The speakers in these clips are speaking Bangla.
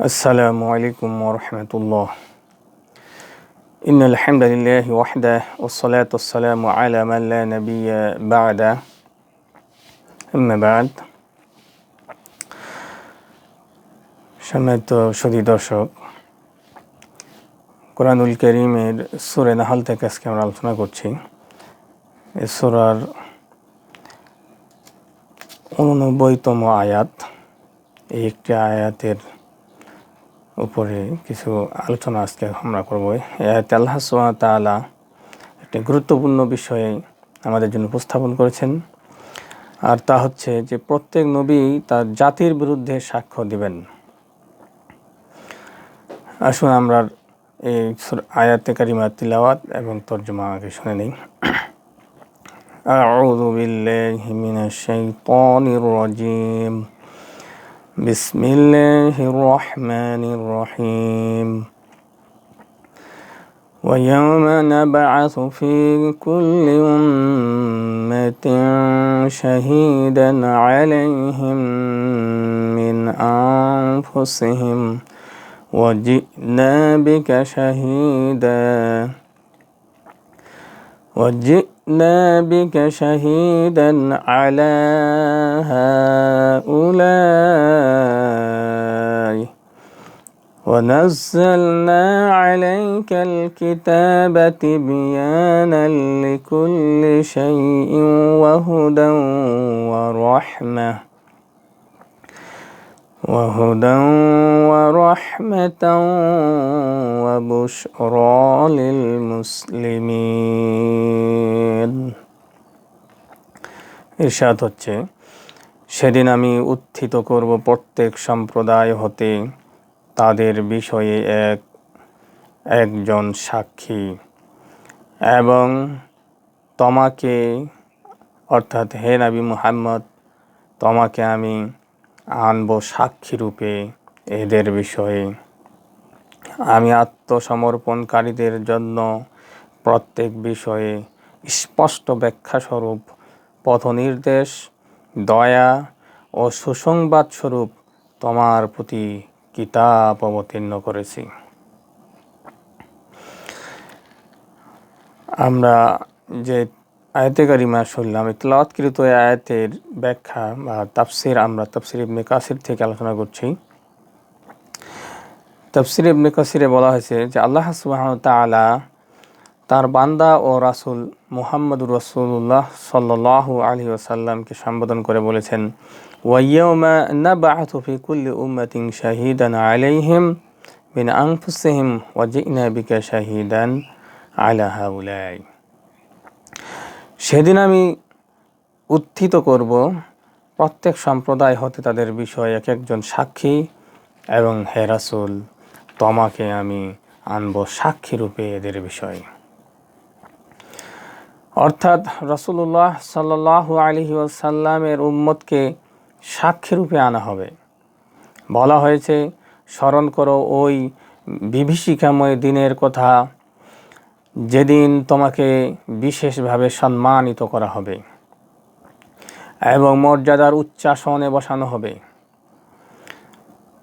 السلام عليكم ورحمة الله إن الحمد لله وحده والصلاة والسلام على من لا نبي بعده أما بعد সম্মানিত সদী দর্শক কোরআনুল করিমের সুরে নাহাল থেকে আজকে আমরা আলোচনা করছি এই সুরার উননব্বইতম আয়াত এই একটি আয়াতের উপরে কিছু আলোচনা আজকে আমরা করব এই আয়াতে আল্লাহ সুবহানাহু ওয়া তাআলা একটি গুরুত্বপূর্ণ বিষয়ে আমাদের জন্য উপস্থাপন করেছেন আর তা হচ্ছে যে প্রত্যেক নবী তার জাতির বিরুদ্ধে সাক্ষ্য দিবেন আসুন আমরা এই সূরা- আয়াতে কারিমা তিলাওয়াত এবং তর্জমা আগে শুনে নিই أعوذ بالله من الشيطان الرجيم بسم الله الرحمن الرحيم. ويوم نبعث في كل أمة شهيدا عليهم من أنفسهم. وجئنا بك شهيدا. وجئنا بك شهيدا على هؤلاء. ونزلنا عليك الكتاب تبيانا لكل شيء وهدى ورحمة. وهدى ورحمة وبشرى للمسلمين ইরশাদ হচ্ছে সেদিন আমি উত্থিত করব প্রত্যেক সম্প্রদায় হতে তাদের বিষয়ে এক একজন সাক্ষী এবং তোমাকে অর্থাৎ হে নবী মুহাম্মদ তোমাকে আমি আনব সাক্ষী রূপে এদের বিষয়ে। আমি আত্মসমর্পণকারীদের জন্য প্রত্যেক বিষয়ে স্পষ্ট ব্যাখ্যাস্বরূপ, পথনির্দেশ, দয়া ও সুসংবাদ স্বরূপ তোমার প্রতি কিতাব অবতীর্ণ করেছি। আমরা যে আয়াতে কারিমা শুনলাম এই আয়াতের ব্যাখ্যা বা তাফসির আমরা তাফসির ইবনে কাসির থেকে আলোচনা করছি। তাফসির ইবনে কাসিরে বলা হয়েছে যে আল্লাহ সুবহানাহু ওয়া তাআলা তার বান্দা ও রাসূল মুহাম্মদুর রসুল্লাহ সাল্লাল্লাহু আলাইহি ওসাল্লামকে সম্বোধন করে বলেছেন ওয়াইয়াউমা নাবআথু ফি কুল্লি উম্মাতিন শাহিদান আলাইহিম মিন আনফুসিহিম ওয়া জি'না বিকা শাহিদান আলা হাউলাই। সেদিন আমি উত্থিত করব, প্রত্যেক সম্প্রদায় হতে তাদের বিষয়ে এক একজন সাক্ষী এবং হে রাসূল, তোমাকে আমি আনব সাক্ষী রূপে এদের বিষয়ে। অর্থাৎ রসুল্লাহ সাল্লাল্লাহু আলহি ওয়াসাল্লামের উম্মতকে সাক্ষী রূপে আনা হবে। বলা হয়েছে, স্মরণ করো ওই বিভীষিকাময় দিনের কথা যেদিন তোমাকে বিশেষভাবে সম্মানিত করা হবে এবং মর্যাদার উচ্চাসনে বসানো হবে।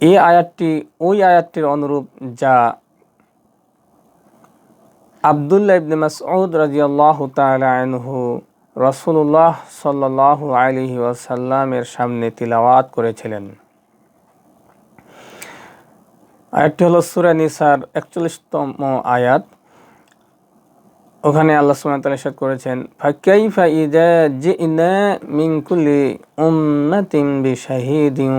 এই আয়াতটি ওই আয়াতটির অনুরূপ যা আবদুল্লাহ ইবনে মাসউদ রাদিয়াল্লাহু তাআলা আনহু রাসূলুল্লাহ সাল্লাল্লাহু আলাইহি ওয়াসাল্লামের সামনে তিলাওয়াত করেছিলেন। আয়াতটি হলো সূরা নিসার 41তম আয়াত। ওখানে আল্লাহ ওয়া তাআলা ইরশাদ করেছেন, ফাকাইফা ইযা জিনা মিন কুল্লি উম্মাতিন বিশাহিদিন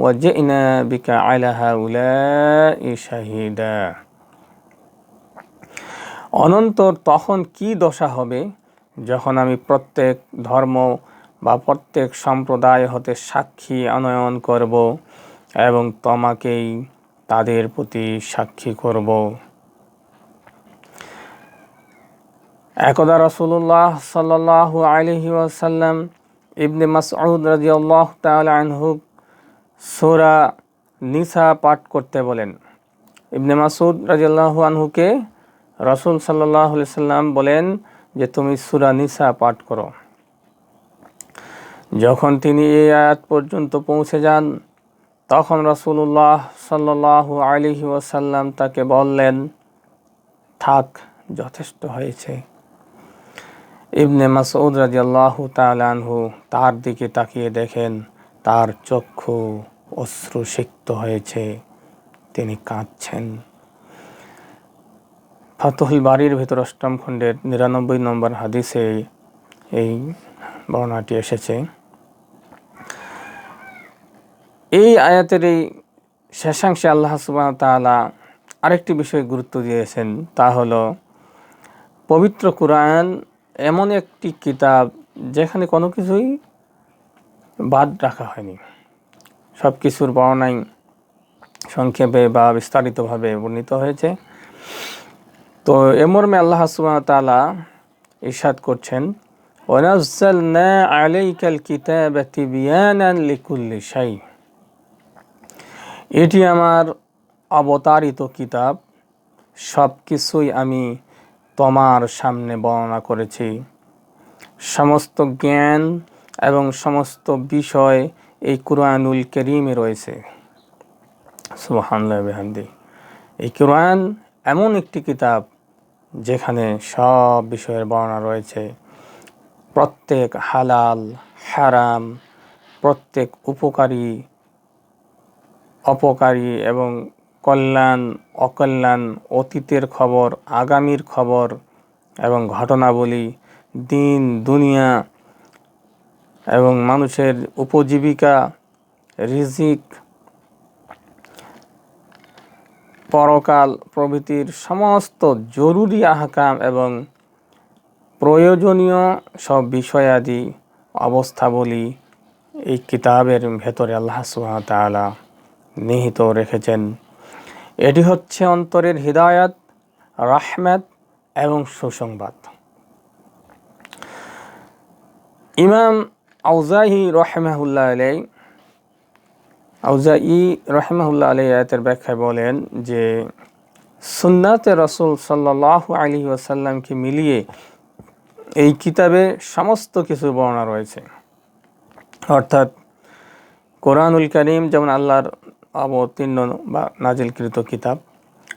ওয়া জিনা বিকা আলা হাউলাই শাহিদা। অনন্তর তখন কি দশা হবে? যখন আমি প্রত্যেক ধর্ম বা প্রত্যেক সম্প্রদায় হতে সাক্ষী আনয়ন করব এবং তোমাকেই তাদের প্রতি সাক্ষী করব। একদা রসুল্লাহ সাল্লাল্লাহু আলাইহি ওয়াসাল্লাম ইবনে মাসউদ রাদিয়াল্লাহু তাআলা আনহু সোরা নিসা পাঠ করতে বলেন। ইবনে মাসউদ রাদিয়াল্লাহু আনহুকে রসুল সাল্লাহ সাল্লাম বলেন যে, তুমি সুরা নিসা পাঠ করো। যখন তিনি এই আয়াত পর্যন্ত পৌঁছে যান, তখন রসুল্লাহ সাল্লাহ আলিহি ওসাল্লাম তাকে বললেন, থাক, যথেষ্ট হয়েছে। ইবনে মাসউদ রাজি আল্লাহ তালানহু তার দিকে তাকিয়ে দেখেন, তার চক্ষু অশ্রুসিক্ত হয়েছে, তিনি কাঁদছেন। ফাতুহুল বাড়ির ভিতর অষ্টম খণ্ডের নিরানব্বই নম্বর হাদিসে এই বর্ণাটি এসেছে। এই আয়াতের এই শেষাংশে আল্লাহ সুবাহ তালা আরেকটি বিষয় গুরুত্ব দিয়েছেন, তা হলো, পবিত্র কোরআন এমন একটি কিতাব যেখানে কোনো কিছুই বাদ রাখা হয়নি। সব কিছুর বর্ণাই সংক্ষেপে বা বিস্তারিতভাবে বর্ণিত হয়েছে। তো এমর্মে আল্লাহ সুবাহ তালা ইরশাদ করছেন এটি আমার অবতারিত কিতাব। সব কিছুই আমি তোমার সামনে বর্ণনা করেছি। সমস্ত জ্ঞান এবং সমস্ত বিষয় এই কুরআনুল করিমে রয়েছে। সুবাহান্লাহান্দি এই কোরআন এমন একটি কিতাব যেখানে সব বিষয়ের বর্ণনা রয়েছে। প্রত্যেক হালাল, হারাম, প্রত্যেক উপকারী, অপকারী এবং কল্যাণ, অকল্যাণ, অতীতের খবর, আগামীর খবর এবং ঘটনাবলী, দিন, দুনিয়া এবং মানুষের উপজীবিকা, রিজিক, পরকাল প্রভৃতির সমস্ত জরুরি আহকাম এবং প্রয়োজনীয় সব বিষয়াদি অবস্থাবলী এই কিতাবের ভেতরে আল্লাহ সুহামতালা নিহিত রেখেছেন। এটি হচ্ছে অন্তরের হৃদায়ত, রাহমেত এবং সুসংবাদ। ইমাম আউজাহি রহমাহুল্লাহ আলাই আউজাই রহমাহুল্লাহ আলাই আয়াতের ব্যাখ্যায় বলেন যে, সুন্নাতে রসুল সাল্লাহ আলী ওয়াসাল্লামকে মিলিয়ে এই কিতাবে সমস্ত কিছু বর্ণনা রয়েছে। অর্থাৎ কোরআনুল করিম যেমন আল্লাহর অবতীর্ণ বা নাজিলকৃত কিতাব।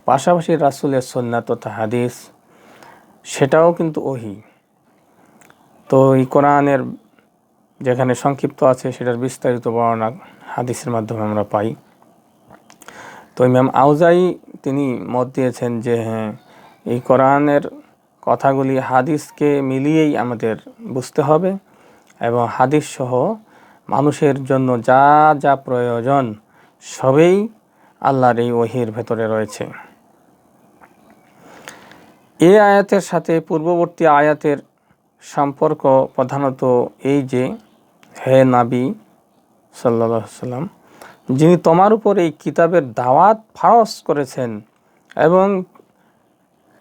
পাশাপাশি রাসুলের সন্না তথা হাদিস, সেটাও কিন্তু ওহি। তো এই কোরআনের যেখানে সংক্ষিপ্ত আছে, সেটার বিস্তারিত বর্ণনা হাদিসের মাধ্যমে আমরা পাই। তো ম্যাম আউজাই তিনি মত দিয়েছেন যে হ্যাঁ এই কোরআনের কথাগুলি হাদিসকে মিলিয়েই আমাদের বুঝতে হবে এবং হাদিস সহ মানুষের জন্য যা যা প্রয়োজন সবেই আল্লাহর এই ওহির ভেতরে রয়েছে। এ আয়াতের সাথে পূর্ববর্তী আয়াতের সম্পর্ক প্রধানত এই যে, হে নাবি সাল্লা সাল্লাম যিনি তোমার উপর এই কিতাবের দাওয়াত ফারস করেছেন এবং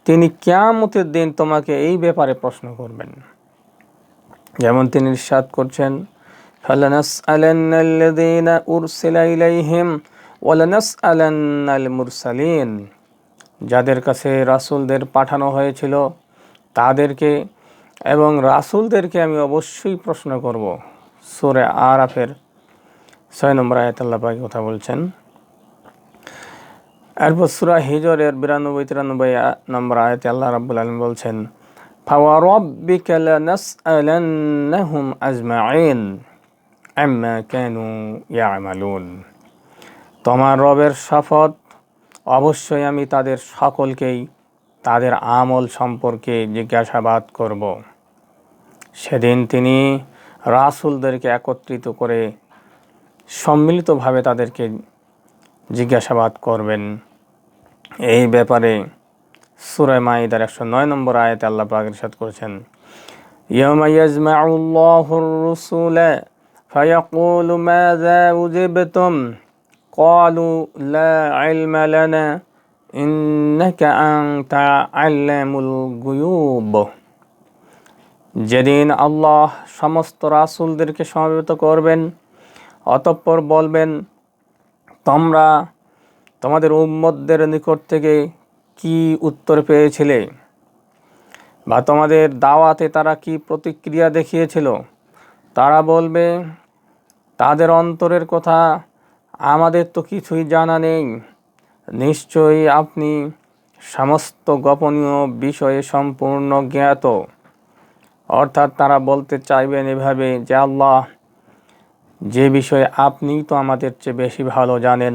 তিনি কেয়ামতের দিন তোমাকে এই ব্যাপারে প্রশ্ন করবেন। যেমন তিনি ইরশাদ করছেন فلنسألن الذين أرسل إليهم ولنسألن المرسلين যাদের কাছে রাসুলদের পাঠানো হয়েছিল তাদেরকে এবং রাসুলদেরকে আমি অবশ্যই প্রশ্ন করব সুরে আরাফের ছয় নম্বর আয়াত আল্লাহ পাকি কথা বলছেন এরপর সুরা হিজরের বিরানব্বই তিরানব্বই নম্বর আয়াতে আল্লাহ রাব্বুল আলম বলছেন فوربك لنسألنهم أجمعين আম্মা কেন ইয়ামালুন তোমার রবের শপথ, অবশ্যই আমি তাদের সকলকেই তাদের আমল সম্পর্কে জিজ্ঞাসাবাদ করব। সেদিন তিনি রাসুলদেরকে একত্রিত করে সম্মিলিতভাবে তাদেরকে জিজ্ঞাসাবাদ করবেন। এই ব্যাপারে সুরায় মাইদার একশো নয় নম্বর আয়তে আল্লাহ পাক ইরশাদ করেছেন ইয়ামাইয়াজমাউল্লাহুর রুসুলা فيقول ماذا أجبتم قالوا لا علم لنا إنك أنت علام الغيوب যেদিন আল্লাহ সমস্ত রাসুলদেরকে সমবেত করবেন অতঃপর বলবেন তোমরা তোমাদের উম্মতদের নিকট থেকে কি উত্তর পেয়েছিলে বা তোমাদের দাওয়াতে তারা কি প্রতিক্রিয়া দেখিয়েছিল তারা বলবে তাদের অন্তরের কথা আমাদের তো কিছুই জানা নেই। নিশ্চয়ই আপনি সমস্ত গোপনীয় বিষয়ে সম্পূর্ণ জ্ঞাত। অর্থাৎ তারা বলতে চাইবেন এভাবে যে আল্লাহ, যে বিষয়ে আপনি তো আমাদের চেয়ে বেশি ভালো জানেন,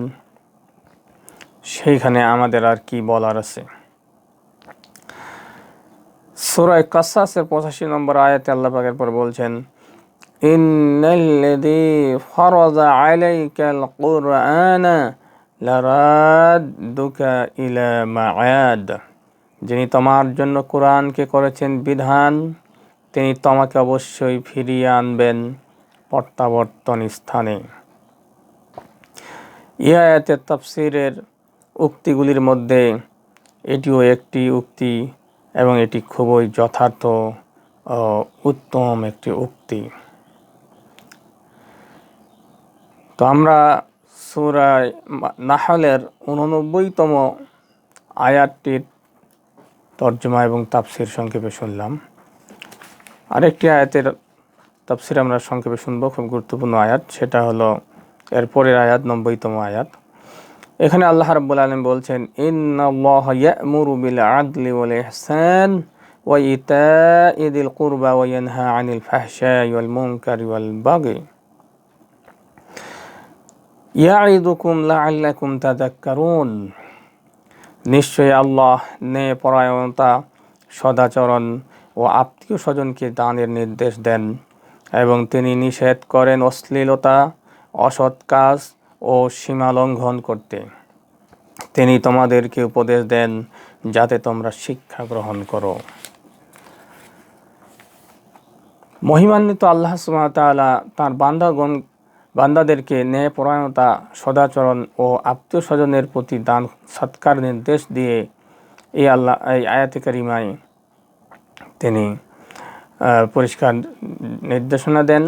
সেইখানে আমাদের আর কি বলার আছে? সুরায় কাসাসের পঁচাশি নম্বর আয়াতে আল্লাহ পাকের পর বলছেন ইন্নাল্লাযী ফারাযা আলাইকাল কুরআনা লারাদ্দুকা ইলা মাআদ। যিনি তোমার জন্য কোরআনকে করেছেন বিধান, তিনি তোমাকে অবশ্যই ফিরিয়ে আনবেন প্রত্যাবর্তন স্থানে। ইয়াতের তাফসিরের উক্তিগুলির মধ্যে এটিও একটি উক্তি এবং এটি খুবই যথার্থ উত্তম একটি উক্তি। তো আমরা সুরায় নাহলের উননব্বইতম আয়াতটির তর্জমা এবং তাফসির সংক্ষেপে শুনলাম। আরেকটি আয়াতের তাফসির আমরা সংক্ষেপে শুনব, খুব গুরুত্বপূর্ণ আয়াত, সেটা হলো এরপরের আয়াত, নব্বইতম আয়াত। এখানে আল্লাহ রাব্বুল আলামিন বলছেন, ইন্নাল্লাহ ইয়ামুরু বিল আদলি ওয়াল কুরবা ওয়া আনিল ফাহশাই ওয়াল মুনকারি ওয়াল বাগি ইয়াইদুকুম লাআল্লাকুম তাযাক্কারুন। নিশ্চয়ই আল্লাহ সদাচরণ ও আত্মীয় স্বজনকে দানের নির্দেশ দেন এবং তিনি নিষেধ করেন অশ্লীলতা, অসৎ কাজ ও সীমা লঙ্ঘন করতে। তিনি তোমাদেরকে উপদেশ দেন যাতে তোমরা শিক্ষা গ্রহণ করো। মহিমান্বিত আল্লাহ সুমাতালা তাঁর বান্দাগণ বান্দাদেরকে ন্যায়পরায়ণতা, সদাচরণ ও আত্মীয় স্বজনের প্রতি দান, সৎকার নির্দেশ দিয়ে এই আল্লাহ, এই আয়াতে কারিমায় তিনি পরিষ্কার নির্দেশনা দেন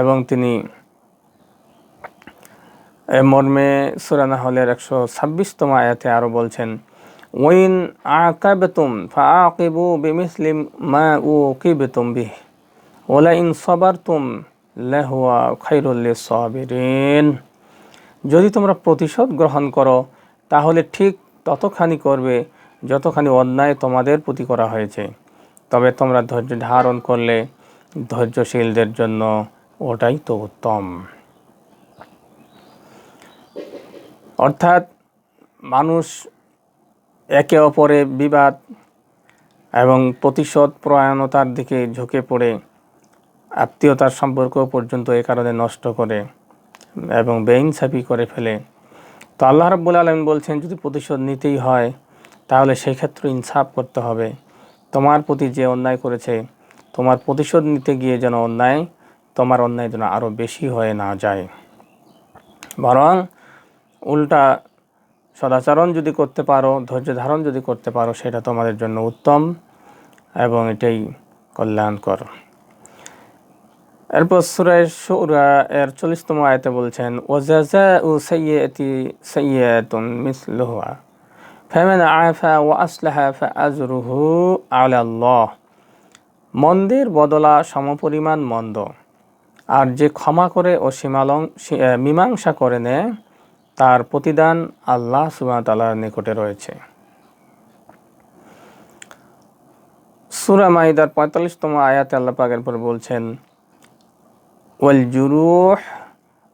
এবং তিনি মর্মে সুরানা হলের একশো ছাব্বিশতম আয়াতে আরও বলছেন, ওইন আকাবেতুম ফা আকিবু বিমিসলিম মা উ কিবেতুম বিহ ওলা ইন সবারতুম লেহুয়া খাইরুল্লি সাবিরিন যদি তোমরা প্রতিশোধ গ্রহণ করো, তাহলে ঠিক ততখানি করবে যতখানি অন্যায় তোমাদের প্রতি করা হয়েছে। তবে তোমরা ধৈর্য ধারণ করলে ধৈর্যশীলদের জন্য ওটাই তো উত্তম। অর্থাৎ মানুষ একে অপরে বিবাদ এবং প্রতিশোধ প্রয়াণতার দিকে ঝুঁকে পড়ে আত্মীয়তার সম্পর্ক পর্যন্ত এ কারণে নষ্ট করে এবং বেইনসাফি করে ফেলে। তো আল্লাহ রাব্বুল আলম বলছেন, যদি প্রতিশোধ নিতেই হয়, তাহলে সেক্ষেত্রে ইনসাফ করতে হবে। তোমার প্রতি যে অন্যায় করেছে, তোমার প্রতিশোধ নিতে গিয়ে যেন অন্যায়, তোমার অন্যায় যেন আরও বেশি হয়ে না যায়। বরং উল্টা সদাচরণ যদি করতে পারো, ধৈর্য ধারণ যদি করতে পারো, সেটা তোমাদের জন্য উত্তম এবং এটাই কল্যাণকর। এরপর সুরায় সুরা এর চল্লিশতম আয়তে বলছেন ওজাজা উ সৈয়তি সৈয়তুন মিসলুহা, ফেমেন আফা ও আসলাহা আজরুহু আল্লাহ মন্দের বদলা সমপরিমাণ মন্দ, আর যে ক্ষমা করে ও সীমালং মীমাংসা করে নেয়, তার প্রতিদান আল্লাহ সুবাহতালার নিকটে রয়েছে। সুরা মাইদার পঁয়তাল্লিশতম আয়াতে আল্লাহ পাকের পর বলছেন জুরুহ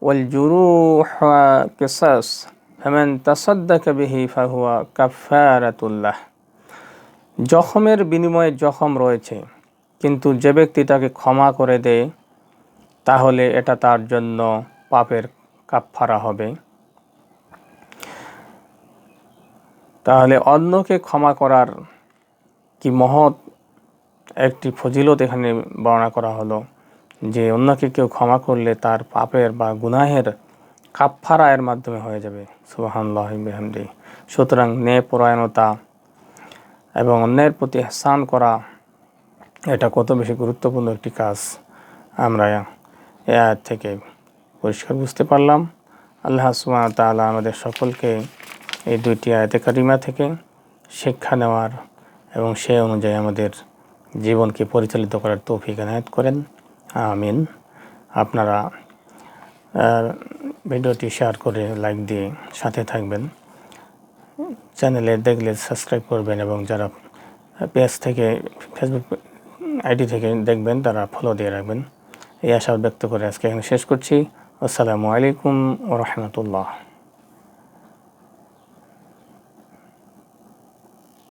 ওয়াল জুরুহ কিসাস ফেমেন তাসাদ্দাক বিহি ফাহুয়া কাফারাতুল্লাহ জখমের বিনিময়ে জখম রয়েছে, কিন্তু যে ব্যক্তি তাকে ক্ষমা করে দেয়, তাহলে এটা তার জন্য পাপের কাফারা হবে। তাহলে অন্যকে ক্ষমা করার কি মহৎ একটি ফজিলত এখানে বর্ণনা করা হলো? যে অন্যকে কেউ ক্ষমা করলে তার পাপের বা গুনাহের কাপফারা এর মাধ্যমে হয়ে যাবে। সুবাহান্লাহামদি সুতরাং ন্যায় পরায়ণতা এবং অন্যের প্রতি স্নান করা, এটা কত বেশি গুরুত্বপূর্ণ একটি কাজ। আমরা এ থেকে পরিষ্কার বুঝতে পারলাম। আল্লাহ তালা আমাদের সকলকে এই দুইটি আয়তে কারিমা থেকে শিক্ষা নেওয়ার এবং সে অনুযায়ী আমাদের জীবনকে পরিচালিত করার তৌফিক এনায়ত করেন। আমিন। আপনারা ভিডিওটি শেয়ার করে লাইক দিয়ে সাথে থাকবেন। চ্যানেলে দেখলে সাবস্ক্রাইব করবেন এবং যারা পেজ থেকে ফেসবুক আইডি থেকে দেখবেন, তারা ফলো দিয়ে রাখবেন। এই আশা ব্যক্ত করে আজকে এখানে শেষ করছি। আসসালামু আলাইকুম রহমতুল্লাহ।